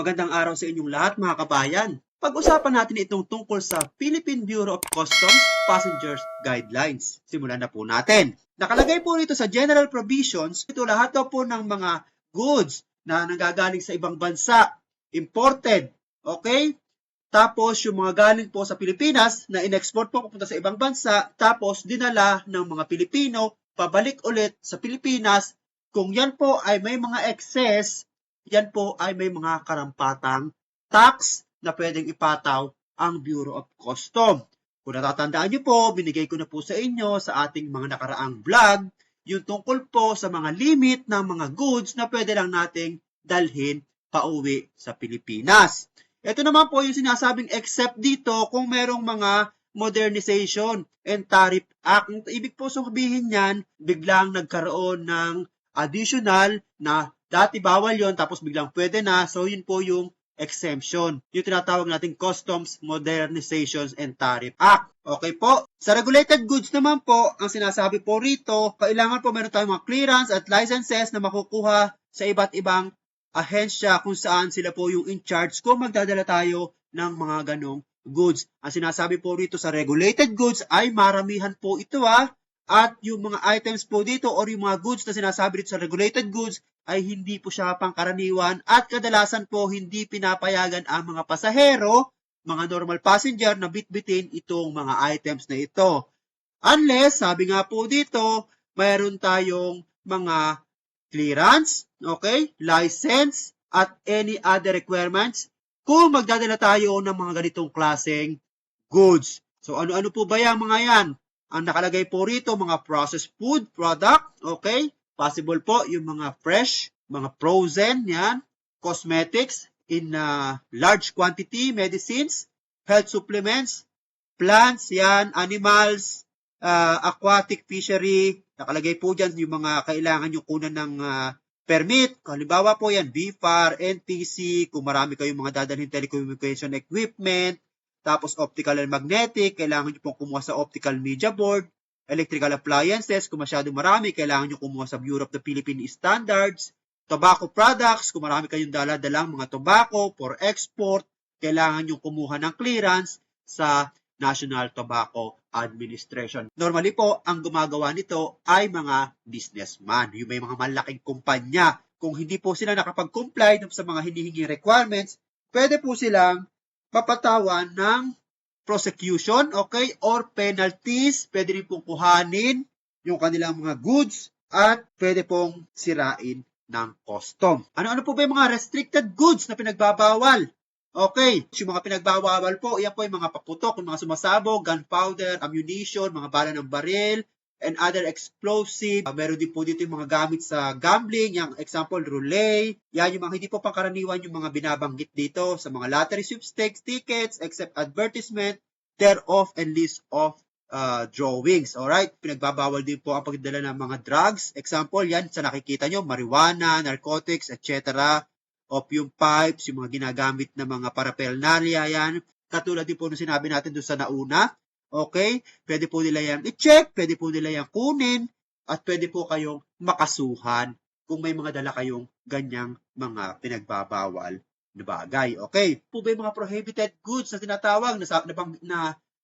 Magandang araw sa inyong lahat mga kabayan. Pag-usapan natin itong tungkol sa Philippine Bureau of Customs Passengers Guidelines. Simulan na po natin. Nakalagay po rito sa General Provisions, ito lahat po ng mga goods na nanggagaling sa ibang bansa, imported, okay? Tapos yung mga galing po sa Pilipinas na in-export po papunta sa ibang bansa, tapos dinala ng mga Pilipino pabalik ulit sa Pilipinas. Kung yan po ay may mga excess, yan po ay may mga karampatang tax na pwedeng ipataw ang Bureau of Custom. Kung natatandaan niyo po, binigay ko na po sa inyo sa ating mga nakaraang vlog, yung tungkol po sa mga limit ng mga goods na pwede lang nating dalhin pauwi sa Pilipinas. Ito naman po yung sinasabing except dito kung merong mga modernization and tariff act. Ibig po sabihin niyan, biglang nagkaroon ng additional na dati bawal yon tapos biglang pwede na. So yun po yung exemption. Yung tinatawag nating Customs Modernizations and Tariff Act. Okay po. Sa regulated goods naman po, ang sinasabi po rito, kailangan po meron tayong mga clearance at licenses na makukuha sa iba't ibang ahensya kung saan sila po yung in charge kung magdadala tayo ng mga ganong goods. Ang sinasabi po rito sa regulated goods ay maramihan po ito ah. At yung mga items po dito or yung mga goods na sinasabi dito sa regulated goods ay hindi po siya pangkaraniwan at kadalasan po hindi pinapayagan ang mga pasahero, mga normal passenger na bitbitin itong mga items na ito. Unless, sabi nga po dito, mayroon tayong mga clearance, okay, license, at any other requirements kung magdadala tayo ng mga ganitong klaseng goods. So ano-ano po ba yung mga yan? Ang nakalagay po rito, mga processed food product, okay? Possible po yung mga fresh, mga frozen, yan. Cosmetics in uh, large quantity, medicines, health supplements, plants, yan, animals, uh, aquatic fishery. Nakalagay po dyan yung mga kailangan yung kunan ng uh, permit. Halimbawa po yan, BFAR, NTC, kung marami kayong mga dadalhin telecommunication equipment, tapos optical and magnetic, kailangan nyo pong kumuha sa optical media board. Electrical appliances, kung masyadong marami, kailangan nyo kumuha sa Bureau of the Philippine Standards. Tobacco products, kung marami kayong dala-dalang mga tobacco for export, kailangan nyo kumuha ng clearance sa National Tobacco Administration. Normally po, ang gumagawa nito ay mga businessman, yung may mga malaking kumpanya. Kung hindi po sila nakapag-comply sa mga hinihingi requirements, pwede po silang papatawan ng prosecution, okay, or penalties. Pwede rin pong kuhanin yung kanilang mga goods at pwede pong sirain ng custom. Ano-ano po ba yung mga restricted goods na pinagbabawal? Okay, yung mga pinagbabawal po, yan po yung mga paputok, yung mga sumasabog, gunpowder, ammunition, mga bala ng baril, and other explosive. Uh, meron din po dito yung mga gamit sa gambling, yung example, roulette. Yan yung mga hindi po pangkaraniwan yung mga binabanggit dito sa mga lottery sweepstakes, tickets, except advertisement, thereof, and list of uh, drawings. Alright? Pinagbabawal din po ang pagdala ng mga drugs. Example, yan sa nakikita nyo, marijuana, narcotics, etc opium pipes, yung mga ginagamit na mga paraphernalia yan. Katulad din po nung sinabi natin doon sa nauna. Okay? Pwede po nila yan i-check, pwede po nila yan kunin, at pwede po kayong makasuhan kung may mga dala kayong ganyang mga pinagbabawal na bagay. Okay? Po ba mga prohibited goods na tinatawag na, na, na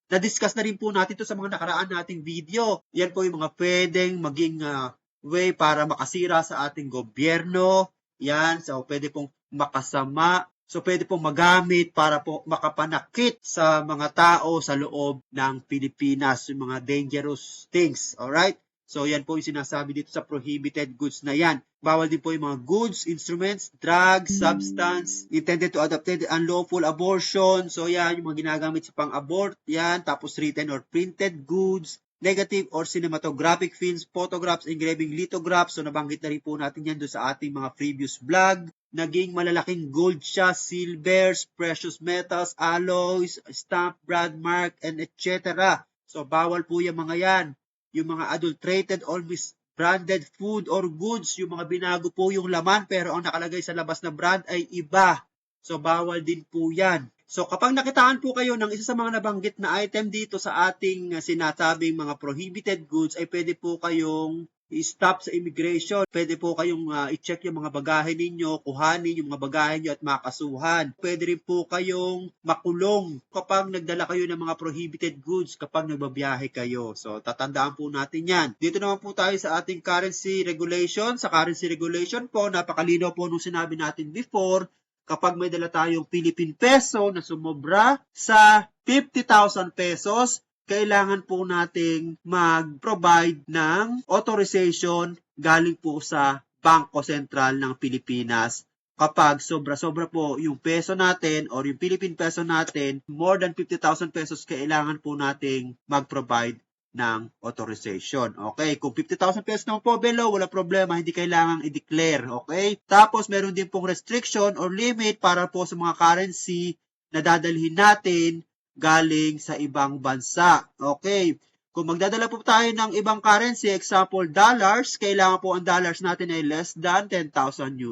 na-discuss na rin po natin to sa mga nakaraan nating video. Yan po yung mga pwedeng maging uh, way para makasira sa ating gobyerno. Yan. So, pwede pong makasama. So, pwede pong magamit para po makapanakit sa mga tao sa loob ng Pilipinas, yung mga dangerous things. Alright? So, yan po yung sinasabi dito sa prohibited goods na yan. Bawal din po yung mga goods, instruments, drugs, substance, intended to adopted unlawful abortion. So, yan, yung mga ginagamit sa pang-abort. Yan, tapos written or printed goods, negative or cinematographic films, photographs, engraving, lithographs. So, nabanggit na rin po natin yan doon sa ating mga previous vlog. Naging malalaking gold siya, silvers, precious metals, alloys, stamp, brand mark, and etc. So, bawal po yung mga yan. Yung mga adulterated or misbranded food or goods, yung mga binago po yung laman pero ang nakalagay sa labas na brand ay iba. So, bawal din po yan. So kapag nakitaan po kayo ng isa sa mga nabanggit na item dito sa ating sinasabing mga prohibited goods ay pwede po kayong i-stop sa immigration. Pwede po kayong ah, i-check yung mga bagahe ninyo, kuhanin yung mga bagahe nyo at makasuhan. Pwede rin po kayong makulong kapag nagdala kayo ng mga prohibited goods kapag nagbabiyahe kayo. So, tatandaan po natin yan. Dito naman po tayo sa ating currency regulation. Sa currency regulation po, napakalinaw po nung sinabi natin before, kapag may dala tayong Philippine peso na sumobra sa 50,000 pesos, kailangan po nating mag-provide ng authorization galing po sa Bangko Sentral ng Pilipinas. Kapag sobra-sobra po yung peso natin or yung Philippine peso natin, more than 50,000 pesos, kailangan po nating mag-provide ng authorization. Okay? Kung 50,000 pesos naman po below, wala problema, hindi kailangang i-declare. Okay? Tapos, meron din pong restriction or limit para po sa mga currency na dadalhin natin galing sa ibang bansa. Okay. Kung magdadala po tayo ng ibang currency, example dollars, kailangan po ang dollars natin ay less than 10,000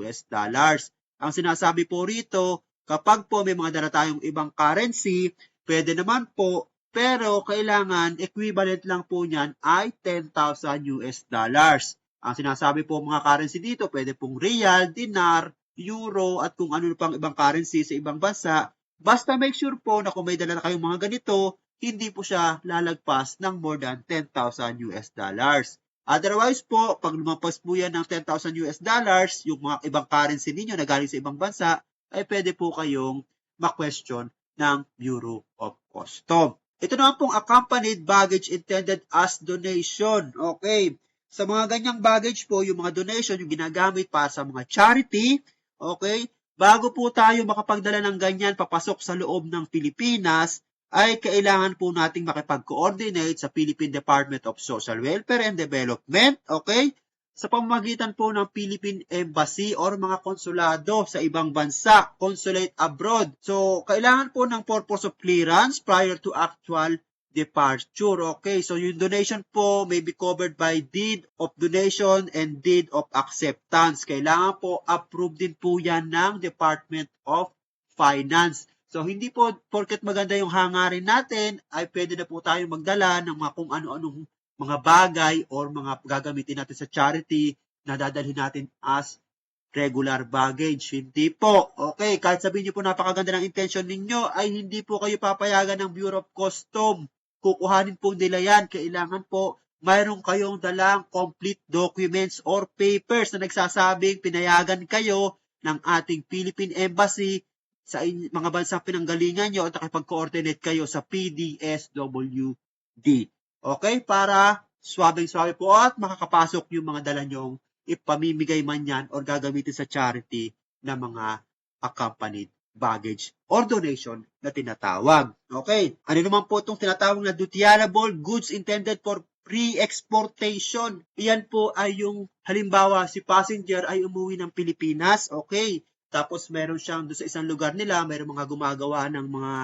US dollars. Ang sinasabi po rito, kapag po may mga dala tayong ibang currency, pwede naman po, pero kailangan equivalent lang po niyan ay 10,000 US dollars. Ang sinasabi po mga currency dito, pwede pong real, dinar, euro, at kung ano pang ibang currency sa ibang bansa, Basta make sure po na kung may dala kayong mga ganito, hindi po siya lalagpas ng more than 10,000 US dollars. Otherwise po, pag lumampas po yan ng 10,000 US dollars, yung mga ibang currency ninyo na galing sa ibang bansa, ay pwede po kayong ma-question ng Bureau of Custom. Ito naman pong accompanied baggage intended as donation. Okay. Sa mga ganyang baggage po, yung mga donation, yung ginagamit para sa mga charity, okay, Bago po tayo makapagdala ng ganyan papasok sa loob ng Pilipinas, ay kailangan po nating makipag-coordinate sa Philippine Department of Social Welfare and Development, okay? Sa pamamagitan po ng Philippine Embassy or mga konsulado sa ibang bansa, consulate abroad. So, kailangan po ng purpose of clearance prior to actual departure. Okay, so yung donation po may be covered by deed of donation and deed of acceptance. Kailangan po approve din po yan ng Department of Finance. So, hindi po porket maganda yung hangarin natin, ay pwede na po tayong magdala ng mga kung ano-anong mga bagay or mga gagamitin natin sa charity na dadalhin natin as regular baggage. Hindi po. Okay, kahit sabihin niyo po napakaganda ng intention ninyo, ay hindi po kayo papayagan ng Bureau of Custom kukuhanin po nila yan. Kailangan po mayroon kayong dalang complete documents or papers na nagsasabing pinayagan kayo ng ating Philippine Embassy sa mga bansang pinanggalingan nyo at nakipag-coordinate kayo sa PDSWD. Okay? Para swabing-swabe po at makakapasok yung mga dala nyong ipamimigay man yan or gagamitin sa charity na mga accompanied baggage or donation na tinatawag. Okay. Ano naman po itong tinatawag na dutiable goods intended for pre-exportation. Iyan po ay yung halimbawa si passenger ay umuwi ng Pilipinas. Okay. Tapos meron siyang doon sa isang lugar nila, meron mga gumagawa ng mga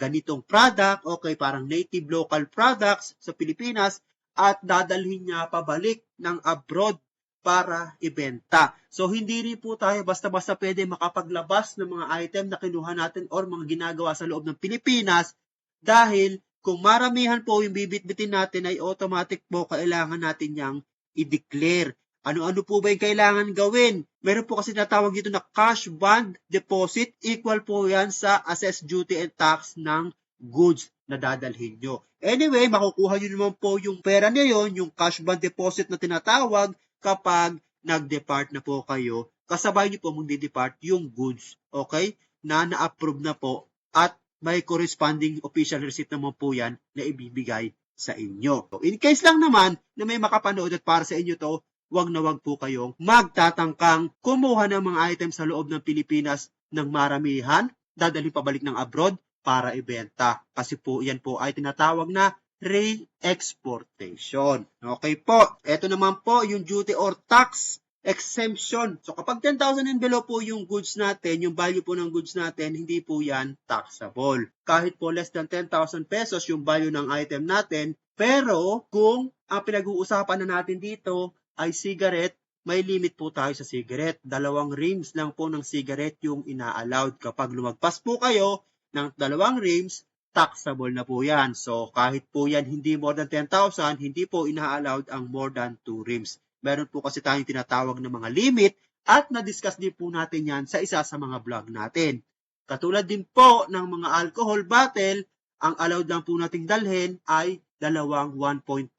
ganitong product, okay, parang native local products sa Pilipinas at dadalhin niya pabalik ng abroad para ibenta. So, hindi rin po tayo basta-basta pwede makapaglabas ng mga item na kinuha natin or mga ginagawa sa loob ng Pilipinas dahil kung maramihan po yung bibitbitin natin ay automatic po kailangan natin yang i-declare. Ano-ano po ba yung kailangan gawin? Meron po kasi natawag dito na cash bond deposit. Equal po yan sa assessed duty and tax ng goods na dadalhin nyo. Anyway, makukuha nyo naman po yung pera na yon, yung cash bond deposit na tinatawag kapag nag-depart na po kayo, kasabay niyo po magdi-depart yung goods, okay, na na-approve na po at may corresponding official receipt naman po yan na ibibigay sa inyo. In case lang naman na may makapanood at para sa inyo to, wag na wag po kayong magtatangkang kumuha ng mga items sa loob ng Pilipinas ng maramihan, dadalhin pabalik ng abroad para ibenta. Kasi po yan po ay tinatawag na re-exportation. Okay po. Ito naman po yung duty or tax exemption. So kapag 10,000 and below po yung goods natin, yung value po ng goods natin, hindi po yan taxable. Kahit po less than 10,000 pesos yung value ng item natin, pero kung ang pinag-uusapan na natin dito ay cigarette, may limit po tayo sa cigarette. Dalawang rims lang po ng cigarette yung ina-allowed. Kapag lumagpas po kayo ng dalawang rims, taxable na po yan. So, kahit po yan hindi more than 10,000, hindi po ina-allowed ang more than 2 rims. Meron po kasi tayong tinatawag na mga limit at na-discuss din po natin yan sa isa sa mga vlog natin. Katulad din po ng mga alcohol bottle, ang allowed lang po nating dalhin ay dalawang 1.5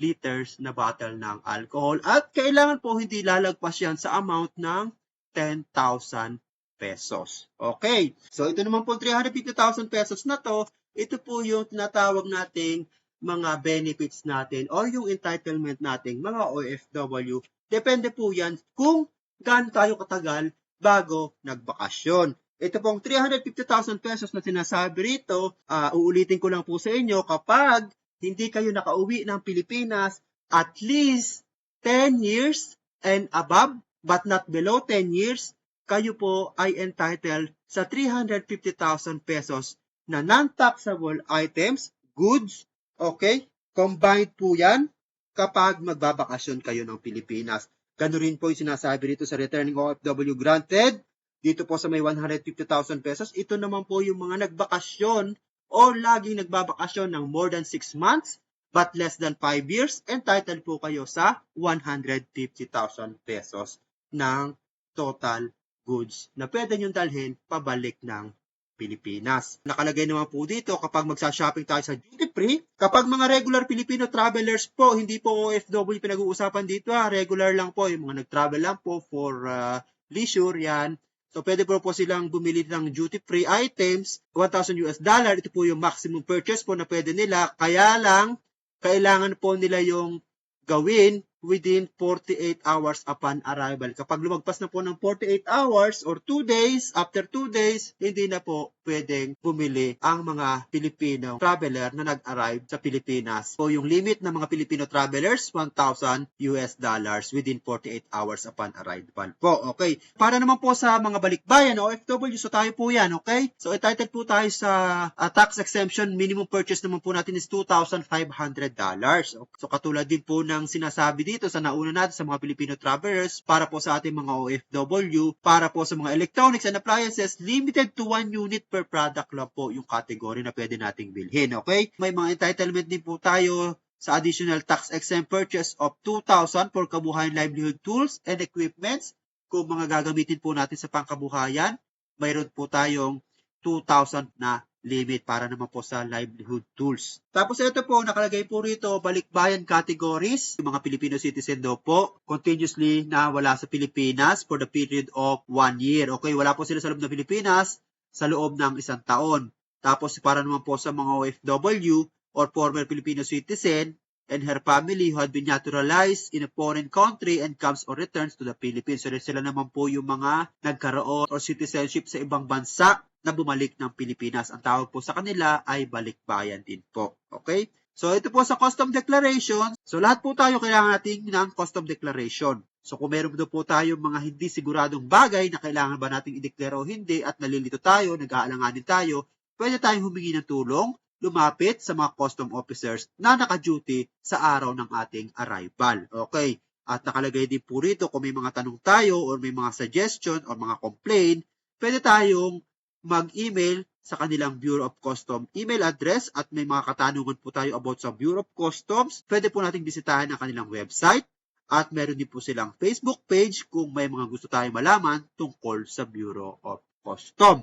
liters na bottle ng alcohol at kailangan po hindi lalagpas yan sa amount ng 10,000 pesos. Okay. So, ito naman po 350,000 pesos na to, ito po yung tinatawag nating mga benefits natin or yung entitlement nating mga OFW. Depende po yan kung gaano tayo katagal bago nagbakasyon. Ito pong 350,000 pesos na sinasabi rito, ah, uulitin ko lang po sa inyo kapag hindi kayo nakauwi ng Pilipinas at least 10 years and above but not below 10 years, kayo po ay entitled sa 350,000 pesos na non-taxable items, goods, okay? Combined po yan kapag magbabakasyon kayo ng Pilipinas. Ganun rin po yung sinasabi rito sa Returning OFW Granted. Dito po sa may 150,000 pesos, ito naman po yung mga nagbakasyon o laging nagbabakasyon ng more than 6 months but less than 5 years, entitled po kayo sa 150,000 pesos ng total goods na pwede nyo dalhin pabalik ng Pilipinas. Nakalagay naman po dito kapag magsa-shopping tayo sa duty free, kapag mga regular Filipino travelers po, hindi po OFW pinag-uusapan dito ha, regular lang po, yung mga nag-travel lang po for uh, leisure yan. So pwede po po silang bumili ng duty free items, 1,000 US dollar, ito po yung maximum purchase po na pwede nila, kaya lang kailangan po nila yung gawin within 48 hours upon arrival. Kapag lumagpas na po ng 48 hours or 2 days, after 2 days, hindi na po pwedeng bumili ang mga Filipino traveler na nag-arrive sa Pilipinas. So yung limit ng mga Filipino travelers, 1,000 US dollars within 48 hours upon arrival po. Okay. Para naman po sa mga balikbayan, OFW, so tayo po yan, okay? So entitled po tayo sa uh, tax exemption, minimum purchase naman po natin is $2,500. So katulad din po ng sinasabi dito sa nauna natin sa mga Filipino travelers para po sa ating mga OFW, para po sa mga electronics and appliances, limited to 1 unit per product lang po yung category na pwede nating bilhin. Okay? May mga entitlement din po tayo sa additional tax exempt purchase of 2,000 for kabuhayan livelihood tools and equipments. Kung mga gagamitin po natin sa pangkabuhayan, mayroon po tayong 2,000 na limit para naman po sa livelihood tools. Tapos ito po, nakalagay po rito, balikbayan categories. Yung mga Filipino citizen daw po, continuously na wala sa Pilipinas for the period of one year. Okay, wala po sila sa loob ng Pilipinas sa loob ng isang taon. Tapos para naman po sa mga OFW or former Filipino citizen and her family who had been naturalized in a foreign country and comes or returns to the Philippines. So sila naman po yung mga nagkaroon or citizenship sa ibang bansa na bumalik ng Pilipinas. Ang tawag po sa kanila ay balikbayan din po. Okay? So ito po sa custom declaration. So lahat po tayo kailangan natin ng custom declaration. So kung meron do po tayo mga hindi siguradong bagay na kailangan ba nating i-declare o hindi at nalilito tayo, nag-aalanganin tayo, pwede tayong humingi ng tulong, lumapit sa mga custom officers na naka-duty sa araw ng ating arrival. Okay. At nakalagay din po rito kung may mga tanong tayo or may mga suggestion or mga complaint, pwede tayong mag-email sa kanilang Bureau of Customs email address. At may mga katanungan po tayo about sa Bureau of Customs, pwede po nating bisitahin ang kanilang website. At meron din po silang Facebook page kung may mga gusto tayong malaman tungkol sa Bureau of Customs.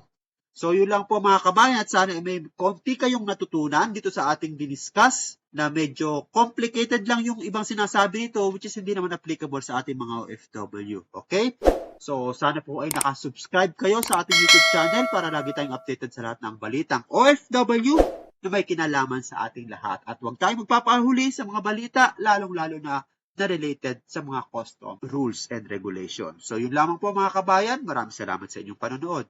So yun lang po mga kabayan at sana may konti kayong natutunan dito sa ating diniscuss na medyo complicated lang yung ibang sinasabi nito which is hindi naman applicable sa ating mga OFW. Okay? So, sana po ay nakasubscribe kayo sa ating YouTube channel para lagi tayong updated sa lahat ng balitang OFW na may kinalaman sa ating lahat. At huwag tayong magpapahuli sa mga balita, lalong-lalo na na related sa mga custom rules and regulations. So, yun lamang po mga kabayan. Maraming salamat sa inyong panonood.